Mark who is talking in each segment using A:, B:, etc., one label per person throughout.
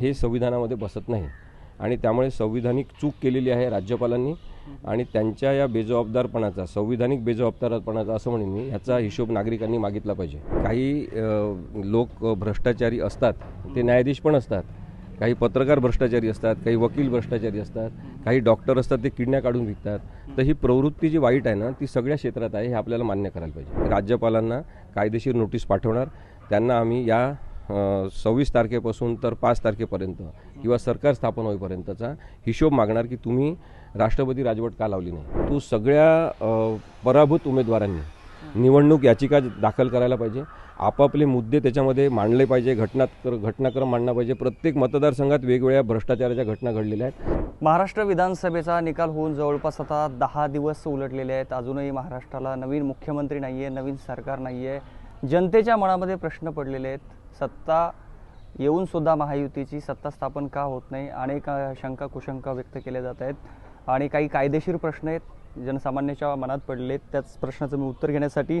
A: हे संविधानामध्ये बसत नाही. आणि त्यामुळे संविधानिक चूक केलेली आहे राज्यपालांनी. आणि त्यांच्या या बेजबाबदारपणाचा संविधानिक बेजबाबदारपणाचा असं म्हणेन मी याचा हिशोब नागरिकांनी मागितला पाहिजे. काही लोक भ्रष्टाचारी असतात ते न्यायाधीश पण असतात. काही पत्रकार भ्रष्टाचारी असतात काही वकील भ्रष्टाचारी असतात काही डॉक्टर असतात ते किडण्या काढून विकतात. तर ही प्रवृत्ती जी वाईट आहे ना ती सगळ्या क्षेत्रात आहे हे आपल्याला मान्य करायला पाहिजे. राज्यपालांना कायदेशीर नोटीस पाठवणार त्यांना आम्ही या सव्वीस तारखेपासून तर पाच तारखेपर्यंत किंवा सरकार स्थापन होईपर्यंतचा हिशोब मागणार की तुम्ही राष्ट्रपती राजवट का लावली नाही. तू सगळ्या पराभूत उमेदवारांनी निवडणूक याचिका दाखल करायला पाहिजे. आपापले मुद्दे त्याच्यामध्ये मांडले पाहिजे. घटना घटनाक्रम मांडला पाहिजे. प्रत्येक मतदारसंघात वेगवेगळ्या भ्रष्टाचाराच्या घटना घडलेल्या आहेत.
B: महाराष्ट्र विधानसभेचा निकाल होऊन जवळपास आता दहा दिवस उलटलेले आहेत. अजूनही महाराष्ट्राला नवीन मुख्यमंत्री नाही आहे नवीन सरकार नाही आहे जनतेच्या मनामध्ये प्रश्न पडलेले आहेत. सत्ता येऊनसुद्धा महायुतीची सत्ता स्थापन का होत नाही? अनेक शंका कुशंका व्यक्त केल्या जात आहेत. आणि काही कायदेशीर प्रश्न आहेत जनसामान्याच्या मनात पडले आहेत त्याच प्रश्नाचं मी उत्तर घेण्यासाठी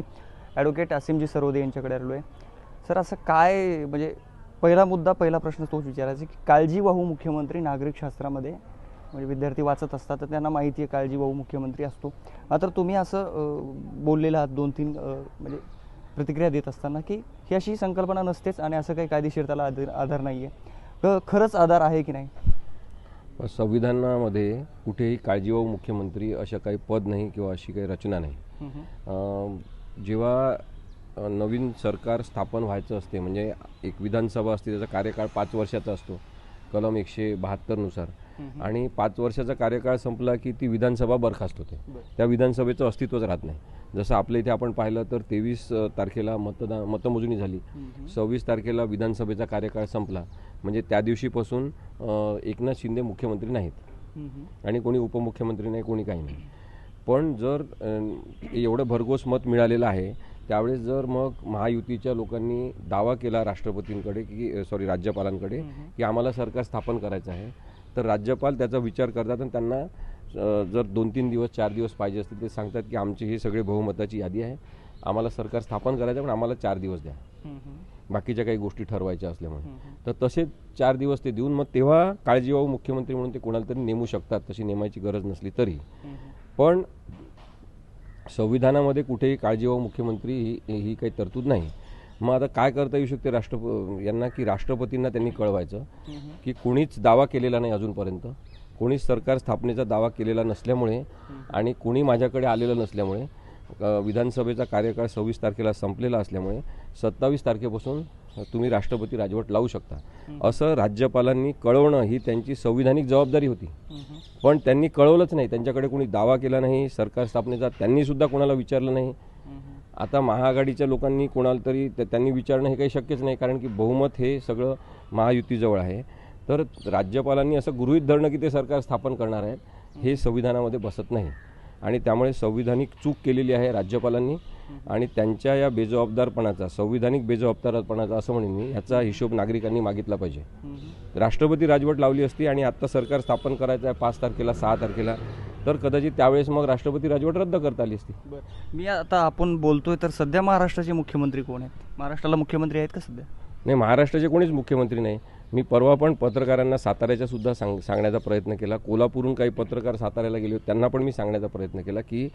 B: ॲडव्होकेट असीमजी सरोदे यांच्याकडे आलो आहे. सर असं काय म्हणजे पहिला मुद्दा पहिला प्रश्न तोच विचारायचा की काळजीवाहू मुख्यमंत्री नागरिक शास्त्रामध्ये म्हणजे विद्यार्थी वाचत असतात तर त्यांना माहिती आहे काळजीवाहू मुख्यमंत्री असतो. मात्र तुम्ही असं बोललेलं आहात दोन तीन म्हणजे प्रतिक्रिया देत असताना की ही अशी संकल्पना नसतेच आणि असं काही कायदेशीर त्याला आधार आधार नाही आहे खरंच आधार आहे की नाही?
A: संविधानामध्ये कुठेही काळजीवाहू मुख्यमंत्री असं काही पद नाही किंवा अशी काही रचना नाही. जेव्हा नवीन सरकार स्थापन व्हायचं असते म्हणजे एक विधानसभा असते त्याचा कार्यकाळ पाच वर्षाचा असतो कलम एकशे बहात्तरनुसार आणि पाच वर्षाचा कार्यकाळ संपला की ती विधानसभा बरखास्त होते. त्या विधानसभेचं अस्तित्वच राहत नाही. जसं आपल्या इथे आपण पाहिलं तर तेवीस तारखेला मतदान मतमोजणी झाली. सव्वीस तारखेला विधानसभेचा कार्यकाळ संपला. म्हणजे त्या दिवशीपासून एकनाथ शिंदे मुख्यमंत्री नाहीत. आणि कोणी उपमुख्यमंत्री नाही कोणी काही नाही. पण जर एवढं भरघोस मत मिळालेलं आहे त्यावेळेस जर मग महायुतीच्या लोकांनी दावा केला राष्ट्रपतींकडे की सॉरी राज्यपालांकडे की आम्हाला सरकार स्थापन करायचं आहे तर राज्यपाल त्याचा विचार करतात आणि त्यांना जर दोन तीन दिवस चार दिवस पाहिजे असतील ते सांगतात की आमची ही सगळी बहुमताची यादी आहे. आम्हाला सरकार स्थापन करायचं पण आम्हाला चार दिवस द्या. बाकीच्या काही गोष्टी ठरवायच्या असल्यामुळे. तर तसे चार दिवस ते देऊन मग तेव्हा काळजीवाहू मुख्यमंत्री म्हणून ते कोणाला तरी नेमू शकतात तशी नेमायची गरज नसली तरी. पण संविधानामध्ये कुठेही काळजीवाहू मुख्यमंत्री ही ही काही तरतूद नाही. मग आता काय करता येऊ शकते राष्ट्रप यांना की राष्ट्रपतींना त्यांनी कळवायचं की कोणीच दावा केलेला नाही अजूनपर्यंत. कोणीच सरकार स्थापनेचा दावा केलेला नसल्यामुळे आणि कोणी माझ्याकडे आलेलं नसल्यामुळे विधानसभेचा कार्यकाळ सव्वीस तारखेला संपलेला असल्यामुळे सत्तावीस तारखेपासून तुम्ही राष्ट्रपती राजवट लावू शकता. असं राज्यपालांनी कळवणं ही त्यांची संविधानिक जबाबदारी होती. पण त्यांनी कळवलंच नाही. त्यांच्याकडे कोणी दावा केला नाही सरकार स्थापनेचा त्यांनी सुद्धा कोणाला विचारलं नाही. आता महाआघाडीच्या लोकांनी कोणाला तरी त्या- त्यांनी विचारणं हे काही शक्यच नाही कारण की बहुमत हे सगळं महायुतीजवळ आहे. तर राज्यपालांनी असं गृहीत धरणं की ते सरकार स्थापन करणार आहेत हे संविधानामध्ये बसत नाही. आणि त्यामुळे संविधानिक चूक केलेली आहे राज्यपालांनी आणि त्यांच्या या बेजबाबदारपणाचा संविधानिक बेजबाबदारपणाचा असं म्हणेन मी याचा हिशोब नागरिकांनी मागितला पाहिजे. राष्ट्रपती राजवट लावली असती आणि आत्ता सरकार स्थापन करायचं आहे पाच तारखेला सहा तारखेला तर कदाचित त्यावेळेस मग राष्ट्रपती राजवट रद्द करता आली असती.
B: मी आता आपण बोलतोय तर सध्या महाराष्ट्राचे मुख्यमंत्री कोण आहेत? महाराष्ट्राला मुख्यमंत्री आहेत का सध्या?
A: नाही महाराष्ट्राचे कोणीच मुख्यमंत्री नाही. मी परवा पण पत्रकारांना साताऱ्याच्या सुद्धा सांग सांगण्याचा प्रयत्न केला. कोल्हापूरहून काही पत्रकार साताऱ्याला गेले होते त्यांना पण मी सांगण्याचा प्रयत्न केला की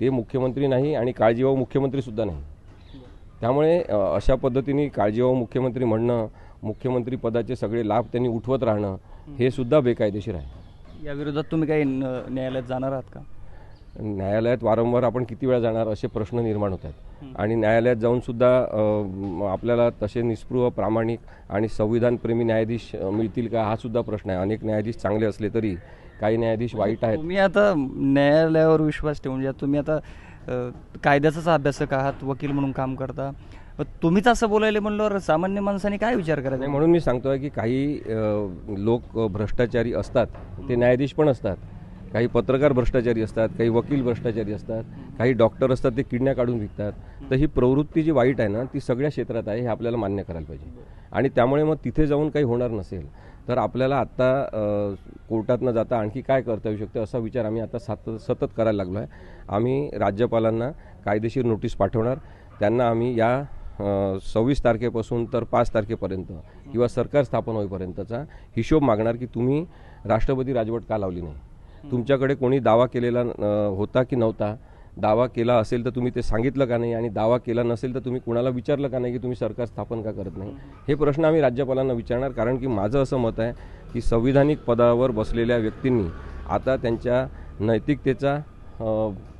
A: ते मुख्यमंत्री नाही आणि काळजीवाहू मुख्यमंत्रीसुद्धा नाही. त्यामुळे अशा पद्धतीने काळजीवाहू मुख्यमंत्री म्हणणं मुख्यमंत्री पदाचे सगळे लाभ त्यांनी उठवत राहणं हे सुद्धा बेकायदेशीर आहे.
B: या विरोधात तुम्ही काही न्यायालयात जाणार आहात का?
A: न्यायालयात वारंवार आपण किती वेळा जाणार असे प्रश्न निर्माण होत आहेत. आणि न्यायालयात जाऊन सुद्धा अ, म, आपल्याला तसे निस्पृह प्रामाणिक आणि संविधानप्रेमी न्यायाधीश मिळतील का हा सुद्धा प्रश्न आहे. अनेक न्यायाधीश चांगले असले तरी काही न्यायाधीश वाईट आहेत.
B: तुम्ही आता न्यायालयावर विश्वास ठेवून ज्या तुम्ही आता कायद्याचाच अभ्यासक आहात वकील म्हणून काम करता. तुम्हीच असं बोलायला म्हणल्यावर सामान्य माणसाने काय विचार करायचा?
A: म्हणून मी सांगतोय की काही लोक भ्रष्टाचारी असतात ते न्यायाधीश पण असतात. काही पत्रकार भ्रष्टाचारी असतात काही वकील भ्रष्टाचारी असतात काही डॉक्टर असतात ते किडण्या काढून विकतात. तर ही प्रवृत्ती जी वाईट आहे ना ती सगळ्या क्षेत्रात आहे हे आपल्याला मान्य करायला पाहिजे. आणि त्यामुळे मग तिथे जाऊन काही होणार नसेल तर आपल्याला आत्ता कोर्टात न जाता आणखी काय करता येऊ शकते असा विचार आम्ही आता सात सतत करायला लागलो आहे. आम्ही राज्यपालांना कायदेशीर नोटीस पाठवणार. त्यांना आम्ही या सव्वीस तारखेपासून तर पाच तारखेपर्यंत किंवा सरकार स्थापन होईपर्यंतचा हिशोब मागणार की तुम्ही राष्ट्रपती राजवट का लावली नाही? तुमच्याकडे कोणी दावा केलेला होता की नव्हता? दावा केला असेल तर तुम्ही ते सांगितलं का नाही? आणि दावा केला नसेल तर तुम्ही कुणाला विचारलं का नाही की तुम्ही सरकार स्थापन का करत नाही? हे प्रश्न आम्ही राज्यपालांना विचारणार कारण की माझं असं मत आहे की संविधानिक पदावर बसलेल्या व्यक्तींनी आता त्यांच्या नैतिकतेचा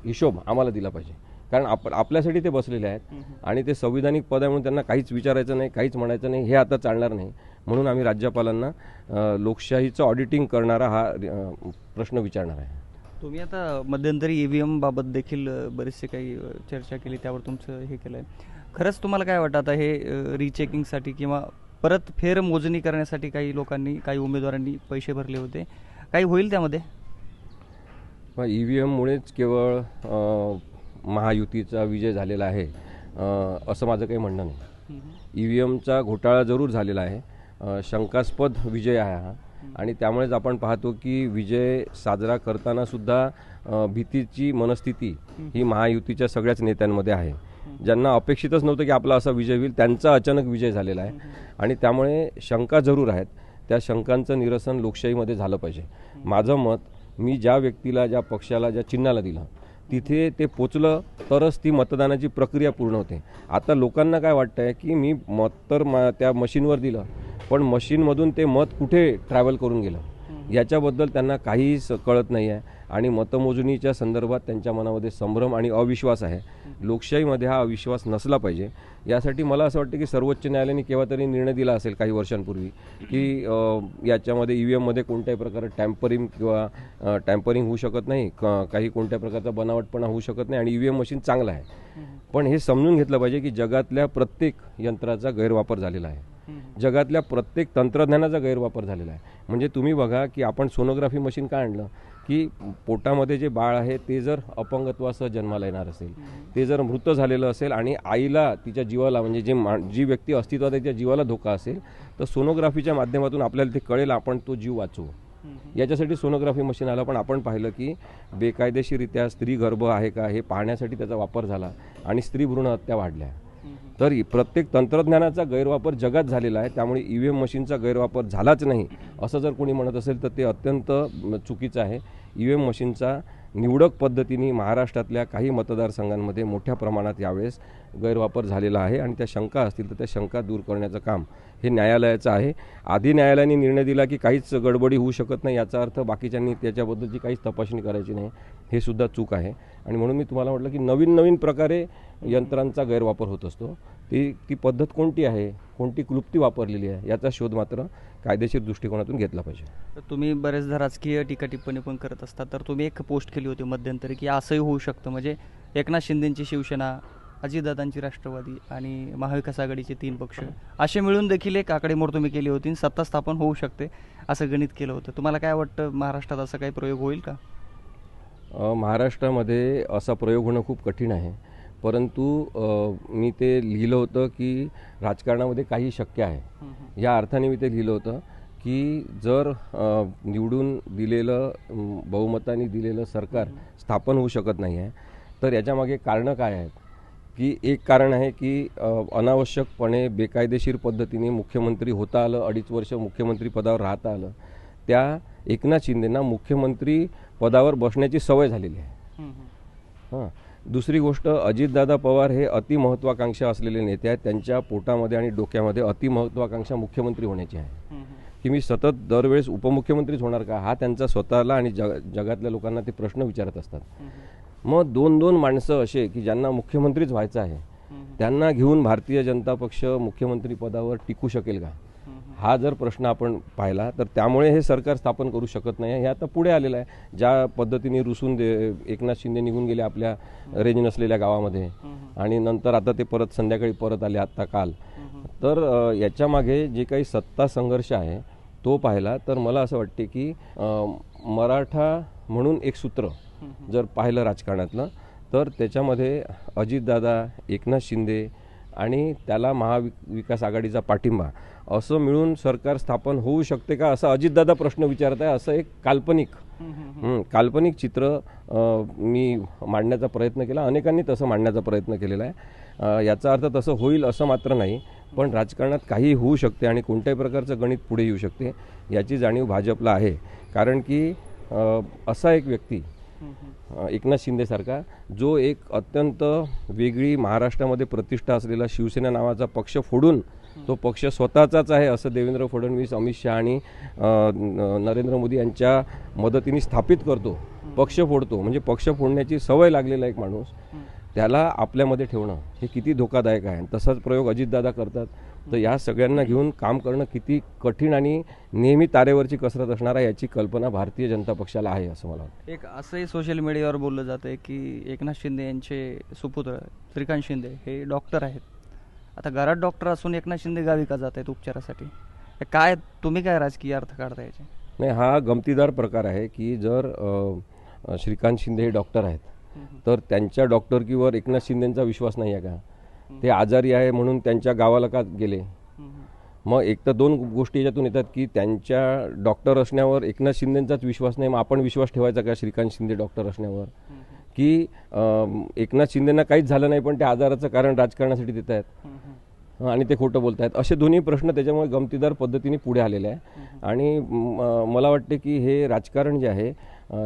A: हिशोब आम्हाला दिला पाहिजे. कारण आप आपल्यासाठी ते बसलेले आहेत आणि ते संविधानिक पद आहे म्हणून त्यांना काहीच विचारायचं नाही काहीच म्हणायचं नाही हे आता चालणार नाही. म्हणून आम्ही राज्यपालांना लोकशाहीचं ऑडिटिंग करणारा हा प्रश्न विचारणार आहे.
B: तुम्ही आता मध्यंतरी ई व्ही एम बाबत देखील बरेचसे काही चर्चा केली त्यावर तुमचं हे केलं आहे खरंच तुम्हाला काय वाटतं आता हे रिचेकिंगसाठी किंवा परत फेर मोजणी करण्यासाठी काही लोकांनी काही उमेदवारांनी पैसे भरले होते? काही होईल त्यामध्ये?
A: ई व्ही एममुळेच केवळ महायुतीचा विजय झालेला आहे असं माझं काही म्हणणं नाही. ई व्ही एमचा घोटाळा जरूर झालेला आहे. शंकास्पद विजय आहे हा. आणि त्यामुळेच आपण पाहतो की विजय साजरा करताना सुद्धा भीतीची मनस्थिती ही महायुतीच्या सगळ्याच नेत्यांमध्ये आहे. ज्यांना अपेक्षितच नव्हतं की आपला असा विजय होईल त्यांचा अचानक विजय झालेला आहे. आणि त्यामुळे शंका जरूर आहेत. त्या शंकांचं निरसन लोकशाहीमध्ये झालं पाहिजे. माझं मत मी ज्या व्यक्तीला ज्या पक्षाला ज्या चिन्हाला दिलं तिथे ते पोचलं तरच ती मतदानाची प्रक्रिया पूर्ण होते. आता लोकांना काय वाटतं आहे की मी मत तर मा त्या मशीनवर दिलं पण मशीनमधून ते मत कुठे ट्रॅव्हल करून गेलं? याच्याबद्दल त्यांना काहीही स- कळत नाही आहे. आणि मतमोजणीच्या संदर्भात त्यांच्या मनामध्ये संभ्रम आणि अविश्वास आहे. लोकशाहीमध्ये हा अविश्वास नसला पाहिजे. यासाठी मला असं वाटतं की सर्वोच्च न्यायालयाने केव्हा तरी निर्णय दिला असेल काही वर्षांपूर्वी की याच्यामध्ये ई व्ही एममध्ये कोणत्याही प्रकारे टॅम्परिंग किंवा टॅम्परिंग होऊ शकत नाही. क- काही कोणत्या प्रकारचा बनावटपणा होऊ शकत नाही आणि ई व्ही एम मशीन चांगलं आहे. पण हे समजून घेतलं पाहिजे की जगातल्या प्रत्येक यंत्राचा गैरवापर झालेला आहे. जगातल्या प्रत्येक तंत्रज्ञानाचा गैरवापर झालेला आहे. म्हणजे तुम्ही बघा की आपण सोनोग्राफी मशीन का आणलं? की पोटामध्ये जे बाळ आहे ते जर अपंगत्वासह जन्माला येणार असेल ते जर मृत झालेलं असेल आणि आईला तिच्या जीवाला म्हणजे जे मा जी व्यक्ती अस्तित्वात आहे त्या जीवाला धोका असेल तर सोनोग्राफीच्या माध्यमातून आपल्याला ते कळेल आपण तो जीव वाचवू. याच्यासाठी सोनोग्राफी मशीन आलं पण आपण पाहिलं की बेकायदेशीरित्या स्त्री गर्भ आहे का हे पाहण्यासाठी त्याचा वापर झाला आणि स्त्री भ्रूण हत्या वाढल्या. तर प्रत्येक तंत्रज्ञानाचा गैरवापर जगात झालेला आहे. त्यामुळे ई व्ही एम मशीनचा गैरवापर झालाच नाही. असं जर कोणी म्हणत असेल तर ते अत्यंत चुकीचं आहे. ई व्ही एम मशीनचा निवडक पद्धतीने महाराष्ट्रातल्या काही मतदारसंघांमध्ये मोठ्या प्रमाणात यावेळेस गैरवापर झालेला आहे आणि त्या शंका असतील तर त्या शंका दूर करण्याचं काम हे न्यायालयाचं आहे. आधी न्यायालयाने निर्णय दिला की काहीच गडबडी होऊ शकत नाही याचा अर्थ बाकीच्यांनी त्याच्याबद्दलची काहीच तपासणी करायची नाही हे सुद्धा चूक आहे. आणि म्हणून मी तुम्हाला म्हटलं की नवीन नवीन प्रकारे यंत्रांचा गैरवापर होत असतो. ती ती पद्धत कोणती आहे? कोणती क्लुप्ती वापरलेली आहे? याचा शोध मात्र कायदेशीर दृष्टिकोनातून घेतला पाहिजे.
B: तर तुम्ही बरेचदा राजकीय टीका टिप्पणी पण करत असतात तर तुम्ही एक पोस्ट केली होती मध्यंतरी की असंही होऊ शकतं. म्हणजे एकनाथ शिंदेंची शिवसेना अजितदादांची राष्ट्रवादी आणि महाविकास आघाडीचे तीन पक्ष असे मिळून देखील एक आकडेमोड तुम्ही केली होती सत्ता स्थापन होऊ शकते असं गणित केलं होतं. तुम्हाला काय वाटतं महाराष्ट्रात असा काही प्रयोग होईल का?
A: महाराष्ट्रामध्ये असा प्रयोग होणं खूप कठीण आहे. परंतु मी ते लिहिलं होतं की राजकारणामध्ये काही शक्य आहे. या अर्थाने मी ते लिहिलं होतं की जर निवडून दिलेलं बहुमताने दिलेलं सरकार स्थापन होऊ शकत नाही आहे तर याच्यामागे कारणं काय आहेत? की एक कारण आहे की अनावश्यकपणे बेकायदेशीर पद्धतीने मुख्यमंत्री होता आलं अडीच वर्ष मुख्यमंत्री पदावर राहता आलं त्या एकनाथ शिंदेंना मुख्यमंत्री पदावर बसण्याची सवय झालेली आहे. हां. दुसरी गोष्ट अजितदादा पवार हे अतिमहत्वाकांक्षा असलेले नेते आहेत. त्यांच्या पोटामध्ये आणि डोक्यामध्ये अतिमहत्वाकांक्षा मुख्यमंत्री होण्याची आहे. की मी सतत दरवेळेस उपमुख्यमंत्रीच होणार का? हा त्यांचा स्वतःला आणि जग जगातल्या लोकांना ते प्रश्न विचारत असतात. मग दोन दोन माणसं असे की ज्यांना मुख्यमंत्रीच व्हायचं आहे त्यांना घेऊन भारतीय जनता पक्ष मुख्यमंत्री पदावर टिकू शकेल का? हा जर प्रश्न आपण पाहिला तर त्यामुळे हे सरकार स्थापन करू शकत नाही. हे आता पुढे आलेलं आहे. ज्या पद्धतीने रुसून दे एकनाथ शिंदे निघून गेले आपल्या रेंज नसलेल्या गावामध्ये आणि नंतर आता ते परत संध्याकाळी परत आले आत्ता काल. तर याच्यामागे जे काही सत्ता संघर्ष आहे तो पाहिला तर मला असं वाटते की मराठा म्हणून एक सूत्र जर पाहिलं राजकारणातलं तर त्याच्यामध्ये अजितदादा एकनाथ शिंदे आणि त्याला महाविकास आघाडीचा पाठिंबा असं मिळून सरकार स्थापन होऊ शकते का? असा अजितदादा प्रश्न विचारत आहे. असं एक काल्पनिक काल्पनिक चित्र मी मांडण्याचा प्रयत्न केला. अनेकांनी तसं मांडण्याचा प्रयत्न केलेला आहे. याचा अर्थ तसं होईल असं मात्र नाही पण राजकारणात काही होऊ शकते आणि कोणत्याही प्रकारचं गणित पुढे येऊ शकते याची जाणीव भाजपला आहे. कारण की असा एक व्यक्ती एकनाथ शिंदेसारखा जो एक अत्यंत वेगळी महाराष्ट्रामध्ये प्रतिष्ठा असलेला शिवसेना नावाचा पक्ष फोडून तो पक्ष स्वतःचाच आहे असं देवेंद्र फडणवीस अमित शहा आणि नरेंद्र मोदी यांच्या मदतीने स्थापित करतो पक्ष फोडतो. म्हणजे पक्ष फोडण्याची सवय लागलेला एक माणूस त्याला आपल्यामध्ये ठेवणं हे किती धोकादायक आहे. तसाच प्रयोग अजितदादा करतात. तर या सगळ्यांना घेऊन काम करणं किती कठीण आणि नेहमी तारेवरची कसरत असणार आहे याची कल्पना भारतीय जनता पक्षाला आहे असं मला वाटतं.
B: एक असंही सोशल मीडियावर बोललं जातं आहे की एकनाथ शिंदे यांचे सुपुत्र श्रीकांत शिंदे हे डॉक्टर आहेत. आता घरात डॉक्टर असून एकनाथ शिंदे गावी का जात आहेत उपचारासाठी काय तुम्ही काय राजकीय अर्थ काढता याचे?
A: नाही हा गमतीदार प्रकार आहे की जर श्रीकांत शिंदे हे डॉक्टर आहेत तर त्यांच्या डॉक्टरकीवर एकनाथ शिंदेचा विश्वास नाही आहे का? ते आजारी आहे म्हणून त्यांच्या गावाला का गेले? मग एक तर दोन गोष्टी याच्यातून येतात की त्यांच्या डॉक्टर असण्यावर एकनाथ शिंदेचाच विश्वास नाही. मग आपण विश्वास ठेवायचा का श्रीकांत शिंदे डॉक्टर असण्यावर? की एकनाथ शिंदेना काहीच झालं नाही पण ते आजाराचं कारण राजकारणासाठी देत आहेत आणि ते खोटं बोलत आहेत असे दोन्ही प्रश्न त्याच्यामुळे गमतीदार पद्धतीने पुढे आलेले आहे आणि म- मला वाटते की हे राजकारण जे आहे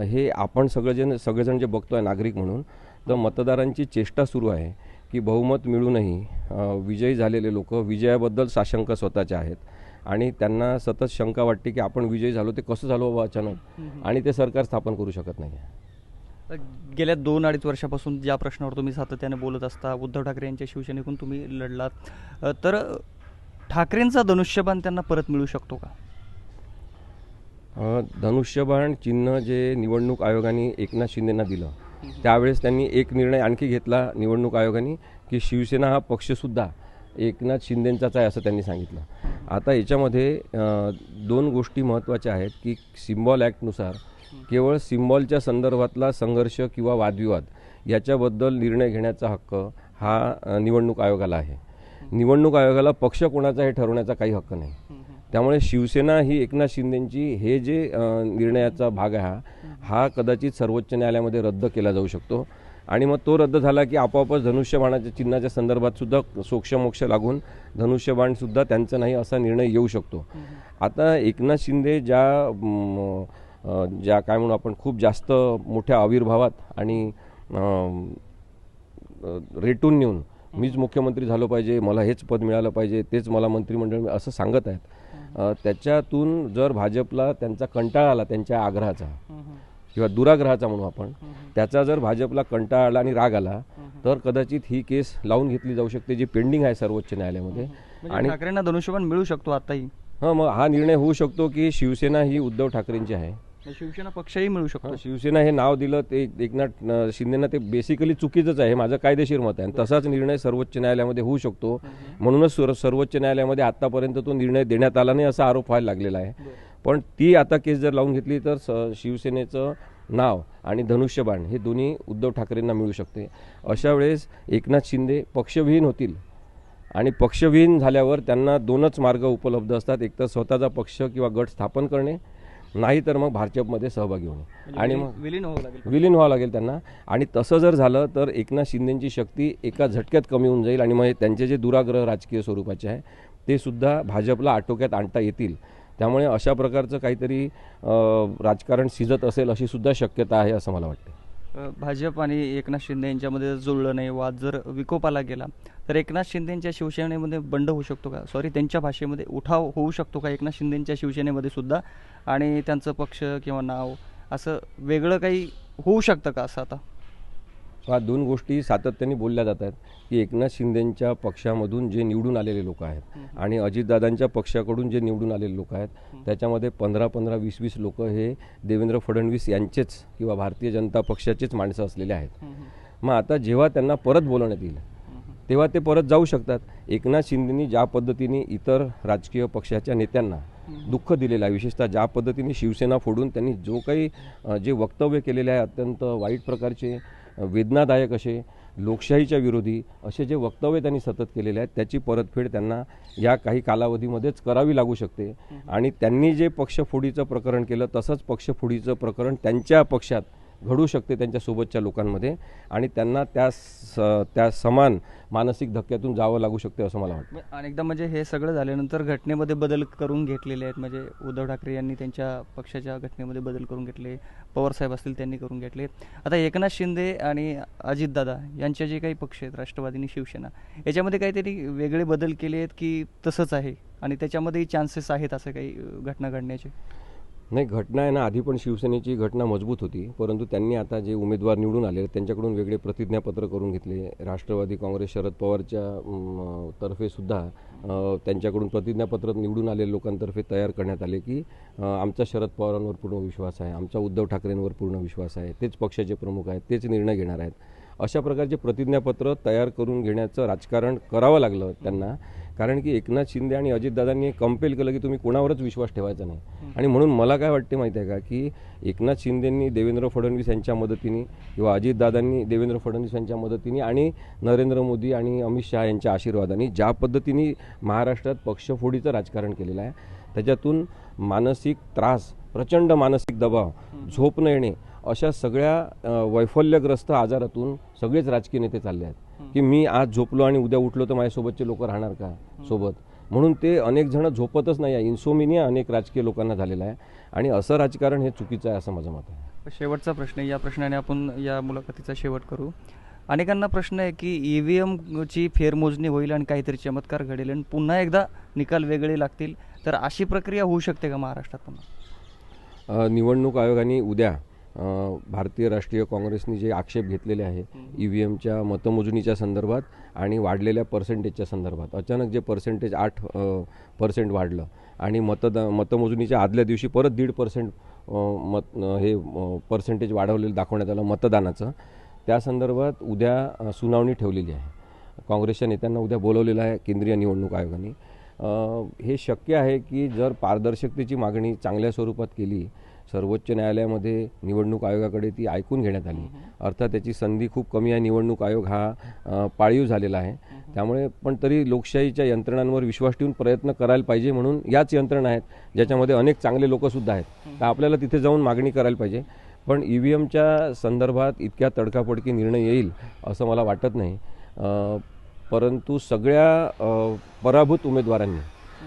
A: हे आपण सगळेजण सगळेजण जे बघतोय नागरिक म्हणून तर मतदारांची चेष्टा सुरू आहे की बहुमत मिळूनही विजयी झालेले लोक विजयाबद्दल साशंक स्वतःचे आहेत. आणि त्यांना सतत शंका वाटते की आपण विजयी झालो ते कसं झालो बाबा अचानक? आणि ते सरकार स्थापन करू शकत नाही
B: गेल्या दोन अडीच वर्षापासून ज्या प्रश्नावर तुम्ही सातत्याने बोलत असता उद्धव ठाकरे यांच्या शिवसेनेकडून तुम्ही लढलात. तर ठाकरेंचा धनुष्यबाण त्यांना परत मिळू शकतो का?
A: धनुष्यबाण चिन्ह जे निवडणूक आयोगाने एकनाथ शिंदेना दिलं त्यावेळेस त्यांनी एक निर्णय आणखी घेतला निवडणूक आयोगाने की शिवसेना हा पक्षसुद्धा एकनाथ शिंदेंचाच आहे असं त्यांनी सांगितलं. आता याच्यामध्ये दोन गोष्टी महत्त्वाच्या आहेत की सिम्बॉल ॲक्टनुसार केवळ सिम्बॉलच्या संदर्भातला संघर्ष किंवा वादविवाद याच्याबद्दल निर्णय घेण्याचा हक्क हा निवडणूक आयोगाला आहे. निवडणूक आयोगाला पक्ष कोणाचा हे ठरवण्याचा काही हक्क नाही. त्यामुळे शिवसेना ही एकनाथ शिंदेची हे जे निर्णयाचा भाग आहे हा कदाचित सर्वोच्च न्यायालयामध्ये रद्द केला जाऊ शकतो. आणि मग तो रद्द झाला की आपोआपच धनुष्यबाणाच्या चिन्हाच्या संदर्भात सुद्धा सोक्षमोक्ष लागून धनुष्यबाणसुद्धा त्यांचं नाही असा निर्णय येऊ शकतो. आता एकनाथ शिंदे ज्या ज्या काय म्हणू आपण खूप जास्त मोठ्या आविर्भावात आणि रेटून नेऊन मीच मुख्यमंत्री झालो पाहिजे मला हेच पद मिळालं पाहिजे तेच मला मंत्रिमंडळ असं सांगत आहेत. त्याच्यातून जर भाजपला त्यांचा कंटाळा आला त्यांच्या आग्रहाचा किंवा दुराग्रहाचा म्हणू आपण त्याचा जर भाजपला कंटाळा आला आणि राग आला तर कदाचित ही केस लावून घेतली जाऊ शकते जी पेंडिंग आहे सर्वोच्च न्यायालयामध्ये.
B: म्हणजे ठाकरेंना धनुष्यबाण मिळू शकतो आताही.
A: हां मग हा निर्णय होऊ शकतो की शिवसेना ही उद्धव ठाकरेंची आहे.
B: शिवसेना पक्षही मिळू शकतो.
A: शिवसेना हे नाव दिलं ते एकनाथ शिंदेना ते बेसिकली चुकीचंच आहे हे माझं कायदेशीर मत आहे. आणि तसाच निर्णय सर्वोच्च न्यायालयामध्ये होऊ शकतो. म्हणूनच सर्व- सर्वोच्च न्यायालयामध्ये आतापर्यंत तो निर्णय देण्यात आला नाही असा आरोप व्हायला लागलेला आहे. पण ती आता केस जर लावून घेतली तर स- शिवसेनेचं नाव आणि धनुष्यबाण हे दोन्ही उद्धव ठाकरेंना मिळू शकते. अशा वेळेस एकनाथ शिंदे पक्षविहीन होतील. आणि पक्षविहीन झाल्यावर त्यांना दोनच मार्ग उपलब्ध असतात. एक तर स्वतःचा पक्ष किंवा गट स्थापन करणे नाही तर मग भाजपमध्ये सहभागी होणे. आणि मग
B: विलीन व्हावं लागेल.
A: विलीन व्हावं लागेल त्यांना. आणि तसं जर झालं तर एकनाथ शिंदेची शक्ती एका झटक्यात कमी होऊन जाईल आणि मग त्यांचे जे दुराग्रह राजकीय स्वरूपाचे आहे ते सुद्धा भाजपला आटोक्यात आणता येतील. त्यामुळे अशा प्रकारचं काहीतरी राजकारण सिजत असेल अशी सुद्धा शक्यता आहे असं मला वाटतं.
B: भाजप आणि एकनाथ शिंदे यांच्यामध्ये जुळलं नाही वाद जर विकोपाला गेला तर एकनाथ शिंदेच्या शिवसेनेमध्ये बंड होऊ शकतो का? सॉरी त्यांच्या भाषेमध्ये उठाव होऊ शकतो का एकनाथ शिंदेच्या शिवसेनेमध्ये सुद्धा? आणि त्यांचं पक्ष किंवा नाव असं वेगळं काही होऊ शकतं का असं आता?
A: ह्या दोन गोष्टी सातत्याने बोलल्या जात आहेत की एकनाथ शिंदेंच्या पक्षामधून जे निवडून आलेले लोक आहेत आणि अजितदादांच्या पक्षाकडून जे निवडून आलेले लोक आहेत त्याच्यामध्ये पंधरा पंधरा वीस वीस लोक हे देवेंद्र फडणवीस यांचेच किंवा भारतीय जनता पक्षाचेच माणसं असलेले आहेत. मग आता जेव्हा त्यांना परत बोलवण्यात येईल तेव्हा ते परत जाऊ शकतात. एकनाथ शिंदेनी ज्या पद्धतीने इतर राजकीय पक्षाच्या नेत्यांना दुःख दिलेलं आहे विशेषतः ज्या पद्धतीने शिवसेना फोडून त्यांनी जो काही जे वक्तव्य केलेले आहे अत्यंत वाईट प्रकारचे वेदनादायक असे लोकशाहीच्या विरोधी असे जे वक्तव्य त्यांनी सतत केलेले आहेत त्याची परतफेड त्यांना या काही कालावधीमध्येच करावी लागू शकते. आणि त्यांनी जे पक्षफोडीचं प्रकरण केलं तसंच पक्षफोडीचं प्रकरण त्यांच्या पक्षात घडू शकते त्यांच्यासोबतच्या लोकांमध्ये आणि त्यांना त्या स त्या समान मानसिक धक्क्यातून जावं लागू शकते असं मला वाटतं.
B: आणि अनेकदा म्हणजे हे सगळं झाल्यानंतर घटनेमध्ये बदल करून घेतलेले आहेत. म्हणजे उद्धव ठाकरे यांनी त्यांच्या पक्षाच्या घटनेमध्ये बदल करून घेतले पवारसाहेब असतील त्यांनी करून घेतले. आता एकनाथ शिंदे आणि अजितदादा यांचे जे काही पक्ष आहेत राष्ट्रवादी आणि शिवसेना याच्यामध्ये काहीतरी वेगळे बदल केले आहेत की तसंच आहे? आणि त्याच्यामध्येही चान्सेस आहेत असं काही घटना घडण्याचे?
A: नाही घटना आहे ना आधी पण शिवसेनेची घटना मजबूत होती परंतु त्यांनी आता जे उमेदवार निवडून आले त्यांच्याकडून वेगळे प्रतिज्ञापत्र करून घेतले. राष्ट्रवादी काँग्रेस शरद पवारच्या तर्फेसुद्धा तर्फे सुद्धा त्यांच्याकडून प्रतिज्ञापत्र निवडून आलेल्या लोकांतर्फे तयार करण्यात आले की आमचा शरद पवारांवर पूर्ण विश्वास आहे आमचा उद्धव ठाकरेंवर पूर्ण विश्वास आहे तेच पक्षाचे प्रमुख आहेत तेच निर्णय घेणार आहेत. अशा प्रकारचे प्रतिज्ञापत्र तयार करून घेण्याचं राजकारण करावं लागलं त्यांना. कारण की एकनाथ शिंदे आणि अजितदादांनी कंपेल केलं की तुम्ही कोणावरच विश्वास ठेवायचा नाही. आणि म्हणून मला काय वाटते माहिती आहे का की एकनाथ शिंदेंनी देवेंद्र फडणवीस यांच्या मदतीने किंवा अजितदादांनी देवेंद्र फडणवीस यांच्या मदतीने आणि नरेंद्र मोदी आणि अमित शहा यांच्या आशीर्वादाने ज्या पद्धतीने महाराष्ट्रात पक्षफोडीचं राजकारण केलेलं आहे त्याच्यातून मानसिक त्रास प्रचंड मानसिक दबाव झोप न येणे अशा सगळ्या वैफल्यग्रस्त आजारातून सगळेच राजकीय नेते चालले आहेत. की मी आज झोपलो आणि उद्या उठलो तर माझ्यासोबतचे लोक राहणार का सोबत? म्हणून ते अनेक जण झोपतच नाही आहे. इन्सोमिनिया अनेक राजकीय लोकांना झालेला आहे. आणि असं राजकारण हे चुकीचं आहे असं माझं मत आहे.
B: शेवटचा प्रश्न आहे. या प्रश्नाने आपण या मुलाखतीचा शेवट करू. अनेकांना प्रश्न आहे की ई व्ही एमची फेरमोजणी होईल आणि काहीतरी चमत्कार घडेल आणि पुन्हा एकदा निकाल वेगळे लागतील. तर अशी प्रक्रिया होऊ शकते का महाराष्ट्रात पुन्हा?
A: निवडणूक आयोगाने उद्या भारतीय राष्ट्रीय काँग्रेसने जे आक्षेप घेतलेले आहे ई व्ही एमच्या मतमोजणीच्या संदर्भात आणि वाढलेल्या पर्सेंटेजच्या संदर्भात. अचानक जे पर्सेंटेज आठ पर्सेंट वाढलं आणि मतदा मतमोजणीच्या आदल्या दिवशी परत दीड पर्सेंट मत हे पर्सेंटेज वाढवलेलं दाखवण्यात आलं मतदानाचं. त्या संदर्भात उद्या सुनावणी ठेवलेली आहे. काँग्रेसच्या नेत्यांना उद्या बोलवलेलं आहे केंद्रीय निवडणूक आयोगाने. हे शक्य आहे की जर पारदर्शकतेची मागणी चांगल्या स्वरूपात केली सर्वोच्च न्यायालयामध्ये निवडणूक आयोगाकडे ती ऐकून घेण्यात आली. अर्थात त्याची संधी खूप कमी आहे. निवडणूक आयोग हा पाळीव झालेला आहे. त्यामुळे पण तरी लोकशाहीच्या यंत्रणांवर विश्वास ठेवून प्रयत्न करायला पाहिजे म्हणून याच यंत्रणा आहेत. ज्याच्यामध्ये अनेक चांगले लोकसुद्धा आहेत. तर आपल्याला तिथे जाऊन मागणी करायला पाहिजे. पण ई व्ही एमच्या संदर्भात इतक्या तडकाफडकी निर्णय येईल असं मला वाटत नाही. परंतु सगळ्या पराभूत उमेदवारांनी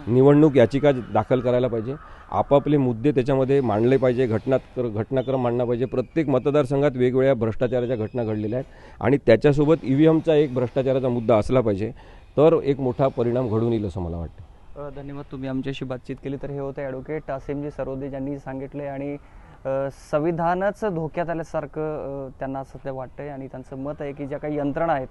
A: निवडणूक याचिका दाखल करायला पाहिजे. आपापले मुद्दे त्याच्यामध्ये मांडले पाहिजे घटनाक्र घटनाक्रम मांडला पाहिजे. प्रत्येक मतदारसंघात वेगवेगळ्या भ्रष्टाचाराच्या घटना घडलेल्या आहेत आणि त्याच्यासोबत ई व्ही एमचा एक भ्रष्टाचाराचा मुद्दा असला पाहिजे तर एक मोठा परिणाम घडून येईल असं मला वाटतं.
B: धन्यवाद तुम्ही आमच्याशी बातचीत केली. तर हे होते ॲडव्होकेट आसिमजी सरोदे ज्यांनी सांगितले आणि संविधानच धोक्यात आल्यासारखं त्यांना सध्या वाटतंय आणि त्यांचं मत आहे की ज्या काही यंत्रणा आहेत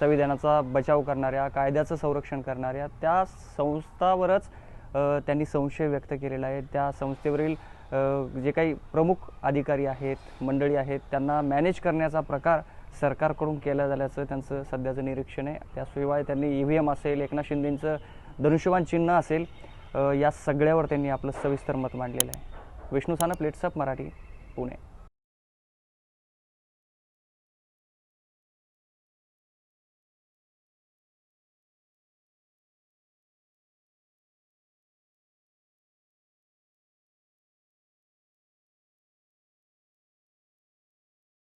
B: संविधानाचा बचाव करणाऱ्या कायद्याचं संरक्षण करणाऱ्या त्या संस्थावरच त्यांनी संशय व्यक्त केलेला आहे. त्या संस्थेवरील जे काही प्रमुख अधिकारी आहेत मंडळी आहेत त्यांना मॅनेज करण्याचा प्रकार सरकारकडून केला झाल्याचं त्यांचं सध्याचं निरीक्षण आहे. त्याशिवाय त्यांनी ई व्ही एम असेल एकनाथ शिंदेंचं धनुष्यबाण चिन्ह असेल या सगळ्यावर त्यांनी आपलं सविस्तर मत मांडलेलं आहे. विष्णू सानप लेट्सअप मराठी पुणे.